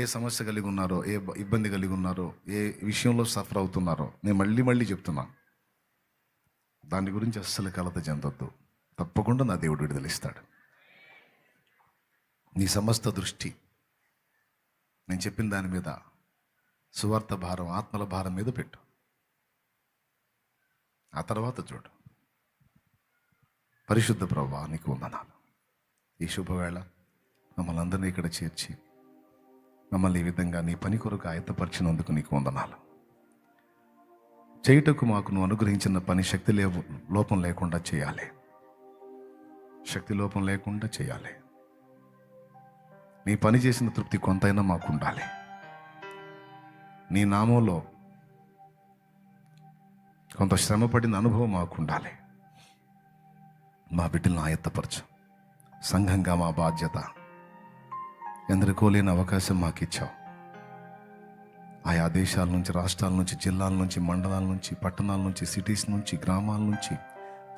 ఏ సమస్య కలిగి ఉన్నారో ఏ ఇబ్బంది కలిగి ఉన్నారో ఏ విషయంలో సఫర్ అవుతున్నారో నేను మళ్ళీ మళ్ళీ చెప్తున్నాను దాని గురించి అస్సలు కలత చెందొద్దు. తప్పకుండా నా దేవుడు విడుదలిస్తాడు. నీ సమస్త దృష్టి నేను చెప్పిన దాని మీద సువార్త భారం ఆత్మల భారం మీద పెట్టు. ఆ తర్వాత చూడు. పరిశుద్ధ ప్రభా నీకు వందనాలు. ఈ శుభవేళ మమ్మల్ని అందరినీ ఇక్కడ చేర్చి మమ్మల్ని ఈ విధంగా నీ పని కొరకు ఆయత్తపరిచినందుకు నీకు వందనాలు. చేయుటకు మాకు నువ్వు అనుగ్రహించిన పని శక్తి లే లోపం లేకుండా చేయాలి. శక్తి లోపం లేకుండా చేయాలి. నీ పని చేసిన తృప్తి కొంతైనా మాకు ఉండాలి. నీ నామంలో కొంత శ్రమ పడిన అనుభవం మాకు ఉండాలి. మా బిడ్డలను ఆయత్తపరచు. సంఘంగా మా బాధ్యత ఎందరికో లేని అవకాశం మాకు ఇచ్చావు ఆయా దేశాల నుంచి రాష్ట్రాల నుంచి జిల్లాల నుంచి మండలాల నుంచి పట్టణాల నుంచి సిటీస్ నుంచి గ్రామాల నుంచి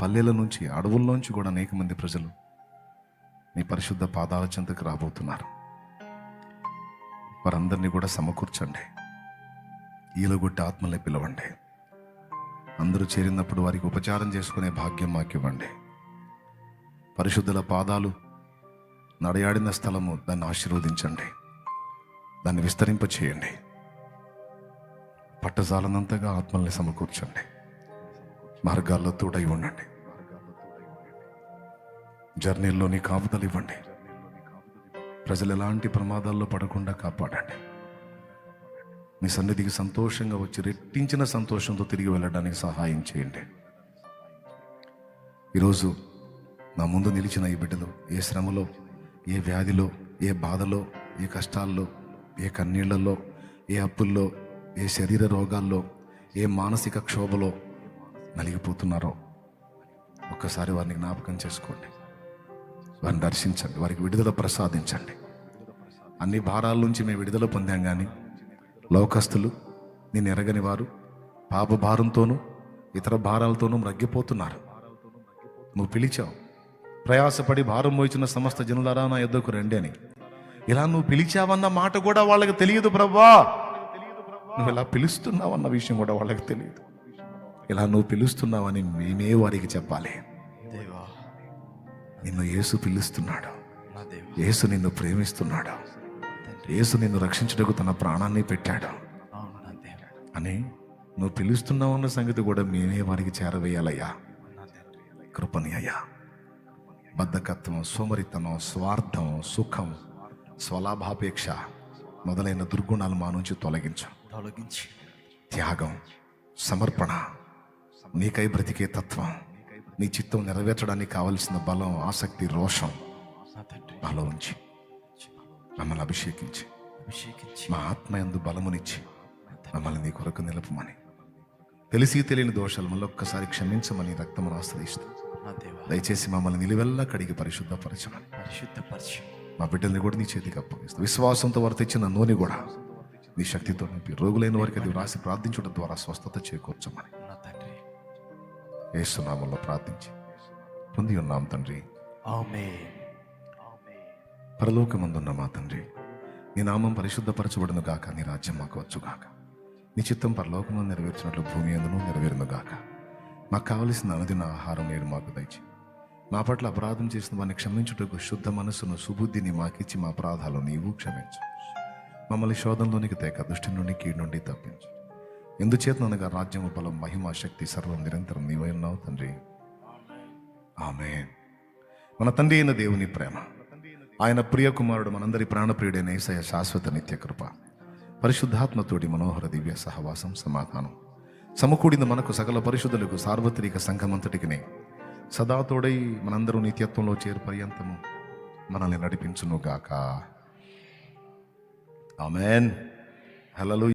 పల్లెల నుంచి అడవుల్లోంచి కూడా అనేక మంది ప్రజలు నీ పరిశుద్ధ పాదాల చెంతకు రాబోతున్నారు. వారందరినీ కూడా సమకూర్చండి. ఈలగొట్టి ఆత్మలే పిలవండి. అందరూ చేరినప్పుడు వారికి ఉపచారం చేసుకునే భాగ్యం మాకు ఇవ్వండి పరిశుద్ధుల పాదాలు నడయాడిన స్థలము దాన్ని ఆశీర్వదించండి. దాన్ని విస్తరింప చేయండి పట్టజాలనంతగా ఆత్మల్ని సమకూర్చండి. మార్గాల్లో తోడై ఉండండి. జర్నీల్లో నీ కాపుదలు ఇవ్వండి. ప్రజలు ఎలాంటి ప్రమాదాల్లో పడకుండా కాపాడండి. మీ సన్నిధికి సంతోషంగా వచ్చి రెట్టించిన సంతోషంతో తిరిగి వెళ్ళడానికి సహాయం చేయండి. ఈరోజు నా ముందు నిలిచిన ఈ బిడ్డలు ఏ శ్రమలో ఏ వ్యాధిలో ఏ బాధలో ఏ కష్టాల్లో ఏ కన్నీళ్ళలో ఏ అప్పుల్లో ఏ శరీర రోగాల్లో ఏ మానసిక క్షోభలో నలిగిపోతున్నారో ఒక్కసారి వారిని జ్ఞాపకం చేసుకోండి. వారిని దర్శించండి. వారికి విడుదల ప్రసాదించండి. అన్ని భారాల నుంచి మేము విడుదల పొందాం కానీ లోకస్తులు నేను ఎరగని వారు పాప భారంతోనూ ఇతర భారాలతోనూ మ్రగ్గిపోతున్నారు నువ్వు పిలిచావు. ప్రయాసపడి భారం మోచిన సమస్త జనులారా నా యుద్ధకు రండి అని. ఇలా నువ్వు పిలిచావన్న మాట కూడా వాళ్ళకి తెలియదు ప్రభా. నువ్వు ఇలా పిలుస్తున్నావన్న విషయం కూడా వాళ్ళకి తెలియదు. ఇలా నువ్వు పిలుస్తున్నావని మేమే వారికి చెప్పాలి. నిన్ను యేసు పిలుస్తున్నాడు. యేసు నిన్ను ప్రేమిస్తున్నాడు. యేసు నిన్ను రక్షించుటకు తన ప్రాణాన్ని పెట్టాడు. అని నువ్వు పిలుస్తున్నావన్న సంగతి కూడా మేమే వారికి చేరవేయాలయ్యా. కృపని అయ్యా బద్ధకత్వం సోమరితనం స్వార్థం సుఖం స్వలాభాపేక్ష మొదలైన దుర్గుణాలు మా నుంచి తొలగించు. తొలగించి. త్యాగం సమర్పణ నీకై బ్రతికే తత్వం నీ చిత్తం నెరవేర్చడానికి కావలసిన బలం ఆసక్తి రోషం నాలో ఉంచి మమ్మల్ని అభిషేకించి అభిషేకించి. మా ఆత్మ ఎందు బలమునిచ్చి మమ్మల్ని నీ కొరకు నిలుపమని. తెలిసి తెలియని దోషాలు మళ్ళీ ఒక్కసారి క్షమించమని రక్తమును ఆశ్రయిస్తూ దయచేసి మమ్మల్ని నిలువెల్లా కడిగి పరిశుద్ధపరచమని. పరిశుద్ధపరిచి. మా బిడ్డల్ని కూడా నీ చేతికి అప్పగిస్తూ విశ్వాసంతో వారు తెచ్చిన నూనె కూడా నీ శక్తితో నింపి రోగులైన వారికి అది వ్రాసి ప్రార్థించడం ద్వారా స్వస్థత చేకూర్చమని. ఏసునామంలో ప్రార్థించి పొంది ఉన్నాం తండ్రి. పరలోకమందున్న మా తండ్రి నీ నామం పరిశుద్ధపరచబడును గాక నీ రాజ్యం మాకు వచ్చు గాక నీ చిత్తం పరలోకము నెరవేర్చినట్లు భూమి అందును నెరవేరును గాక. మాకు కావలసిన అనుదిన ఆహారం నేడు మాకు దయచి మా పట్ల అపరాధం చేసిన వారిని క్షమించుటకు శుద్ధ మనస్సును సుబుద్ధిని మాకిచ్చి మా అపరాధాలు నీవు క్షమించు. మమ్మల్ని శోధంలోనికి తేక దృష్టి నుండి కీడు నుండి తప్పించు. ఎందుచేతనగా రాజ్యము బలం మహిమ శక్తి సర్వం నిరంతరం నీవై ఉన్నావు తండ్రి? ఆమె మన తండ్రి అయిన దేవుని ప్రేమ. ఆయన ప్రియ కుమారుడు మనందరి ప్రాణప్రియుడైన ఏసయ శాశ్వత నిత్య కృప పరిశుద్ధాత్మతోటి మనోహర దివ్య సహవాసం సమాధానం. సమకూడిన మనకు సకల పరిశుద్ధులకు సార్వత్రిక సంఘమంతటికినే. సదా తోడై మనందరూ నిత్యత్వంలో చేరు పర్యంతము మనల్ని నడిపించునుగాక. ఆమెన్. హలలు